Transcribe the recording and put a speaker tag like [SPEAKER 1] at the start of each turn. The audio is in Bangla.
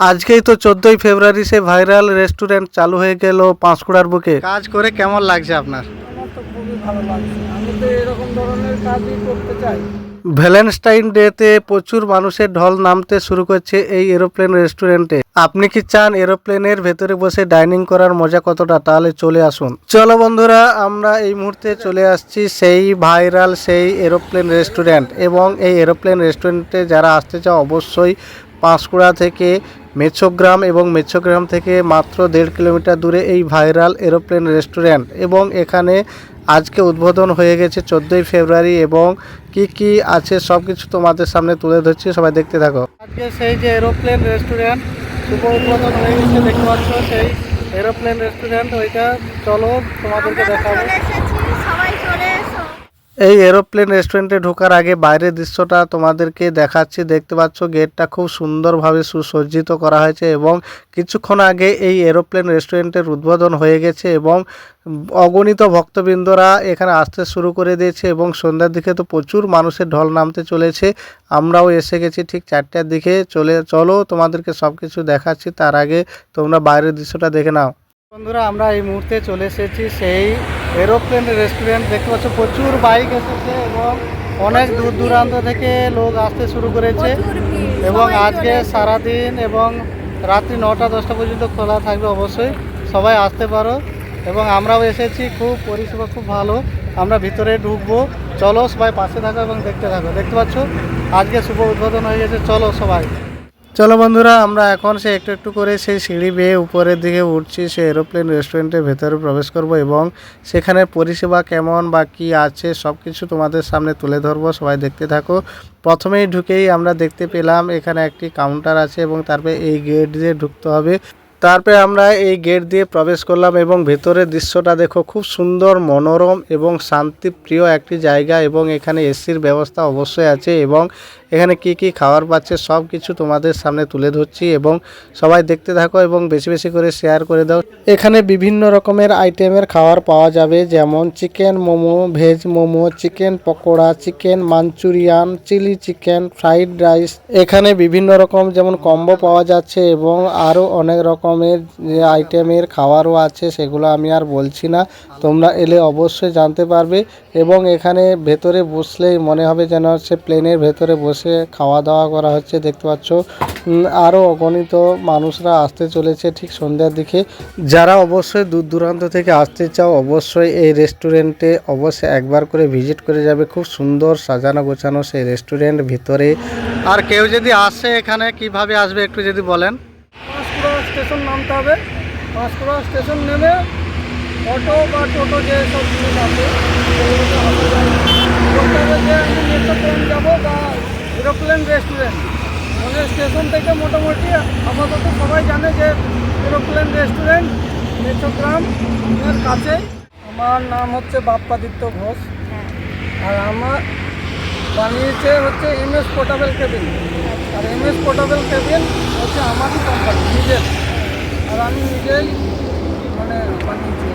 [SPEAKER 1] আজকেই তো চোদ্দই ফেব্রুয়ারি সে ভাইরাল রেস্টুরেন্ট চালু হয়ে গেল পাঁশকুড়ার বুকে। কাজ করে কেমন লাগছে আপনার?
[SPEAKER 2] আমার তো খুবই ভালো লাগছে। আমি তো এরকম ধরনের কাজই করতে চাই।
[SPEAKER 1] ভ্যালেন্টাইন ডেতে প্রচুর মানুষের ঢল নামতে শুরু করছে এই এরোপ্লেন রেস্টুরেন্টে। আপনি কি চান এরোপ্লেনের ভেতরে বসে ডাইনিং করার মজা কতটা? তাহলে চলে আসুন। চলো বন্ধুরা আমরা এই মুহূর্তে চলে আসছি সেই ভাইরাল সেই এরোপ্লেন রেস্টুরেন্ট। এবং এই এরোপ্লেন রেস্টুরেন্টে যারা আসতে চাও অবশ্যই পাঁশকুড়া থেকে মেছোগ্রাম এবং মেছোগ্রাম থেকে মাত্র দেড় কিলোমিটার দূরে এই ভাইরাল এরোপ্লেন রেস্টুরেন্ট এবং এখানে আজকে উদ্বোধন হয়ে গেছে চোদ্দোই ফেব্রুয়ারি এবং কি কি আছে সব কিছু তোমাদের সামনে তুলে ধরছি, সবাই দেখতে থাকো। আজকে সেই যে এরোপ্লেন রেস্টুরেন্ট, শুভ উদ্বোধন হয়ে গেছে, দেখতে পাচ্ছ সেই এরোপ্লেন রেস্টুরেন্ট, ওইটা চলো তোমাদেরকে দেখাবো
[SPEAKER 3] চলে এসেছি সবাই চলে এসো
[SPEAKER 1] এই এরোপ্লেন রেস্টুরেন্টে ঢোকার আগে বাইরের দৃশ্যটা তোমাদেরকে দেখাচ্ছি। দেখতে পাচ্ছ, গেটটা খুব সুন্দরভাবে সুসজ্জিত করা হয়েছে এবং কিছুক্ষণ আগে এই এরোপ্লেন রেস্টুরেন্টের উদ্বোধন হয়ে গেছে এবং অগণিত ভক্তবৃন্দরা এখানে আসতে শুরু করে দিয়েছে এবং সন্ধ্যার দিকে তো প্রচুর মানুষের ঢল নামতে চলেছে। আমরাও এসে গেছি ঠিক চারটার দিকে। চলে, চলো তোমাদেরকে সব কিছু দেখাচ্ছি, তার আগে তোমরা বাইরের দৃশ্যটা দেখে নাও। বন্ধুরা, আমরা এই মুহূর্তে চলে এসেছি সেই এরোপ্লেন রেস্টুরেন্ট, দেখতে পাচ্ছ প্রচুর বাইক এসেছে এবং অনেক দূর দূরান্ত থেকে লোক আসতে শুরু করেছে এবং আজকে। সারাদিন এবং রাত্রি নটা, দশটা পর্যন্ত খোলা থাকবে অবশ্যই। সবাই আসতে পারো এবং আমরাও এসেছি, খুব পরিষেবা খুব ভালো। আমরা ভিতরে ঢুকবো। চলো সবাই পাশে থাকো এবং দেখতে থাকো। দেখতে পাচ্ছ, আজকে শুভ উদ্বোধন হয়ে গেছে। চলো সবাই। চলো বন্ধুরা, আমরা এখন সে একটু একটু করে সেই সিঁড়ি বেয়ে উপরের দিকে উঠছি সে এরোপ্লেন রেস্টুরেন্টের ভেতরে প্রবেশ করব এবং সেখানে পরিষেবা কেমন বা কী আছে সব কিছু তোমাদের সামনে তুলে ধরবো, সবাই দেখতে থাকো। প্রথমেই ঢুকেই আমরা দেখতে পেলাম এখানে একটি কাউন্টার আছে এবং তারপরে এই গেট দিয়ে ঢুকতে হবে। তারপরে আমরা এই গেট দিয়ে প্রবেশ করলাম এবং ভেতরের দৃশ্যটা দেখো খুব সুন্দর, মনোরম এবং শান্তিপ্রিয় একটি জায়গা এবং এখানে এসির ব্যবস্থা অবশ্যই আছে এবং এখানে কি কি খাবার পাচ্ছে সব কিছু তোমাদের সামনে তুলে ধরছি এবং সবাই দেখতে থাকো এবং বেশি বেশি করে শেয়ার করে দাও। এখানে বিভিন্ন রকমের আইটেমের খাবার পাওয়া যাবে যেমন chicken momo veg momo chicken pakora chicken manchurian chilli chicken fried rice এখানে বিভিন্ন রকম যেমন কম্বো পাওয়া যাচ্ছে এবং আরও অনেক রকমের যে আইটেমের খাবারও আছে, সেগুলো আমি আর বলছি না। তোমরা এলে অবশ্যই জানতে পারবে এবং এখানে ভেতরে বসলেই মনে হবে যেন হচ্ছে প্লেনের ভেতরে বসে খাওয়া দাওয়া করা হচ্ছে, দেখতে পাচ্ছ। আরও অগণিত মানুষরা আসতে চলেছে ঠিক সন্ধ্যার দিকে। যারা অবশ্যই দূর দূরান্ত থেকে আসতে চাও, অবশ্যই এই রেস্টুরেন্টে অবশ্যই একবার করে ভিজিট করে যাবে। খুব সুন্দর সাজানো গোছানো সেই রেস্টুরেন্ট ভিতরে। আর কেউ যদি আসে এখানে, কীভাবে আসবে একটু যদি বলেন?
[SPEAKER 2] স্টেশন নামতে হবে। পাঁশকুড়া স্টেশন নেমে অটো বা টোটো যে সব জিনিস আছে সেগুলোতে বলতে হবে যে আমি মেট্রোপ্লেন যাব বা এরোপ্লেন রেস্টুরেন্ট। মানে স্টেশন থেকে মোটামুটি আপাতত সবাই জানে যে এরোপ্লেন রেস্টুরেন্ট মেট্রোগ্রাম এর কাছে আমার নাম হচ্ছে বাপ্পাদিত্য ঘোষ। আর আমার বানিয়েছে হচ্ছে এম এস পোর্টাবেল কেবিন। আর এম এস পোর্টাবেল কেবিন হচ্ছে আমারই কোম্পানি নিজের। আর আমি নিজেই মানে বানিয়েছি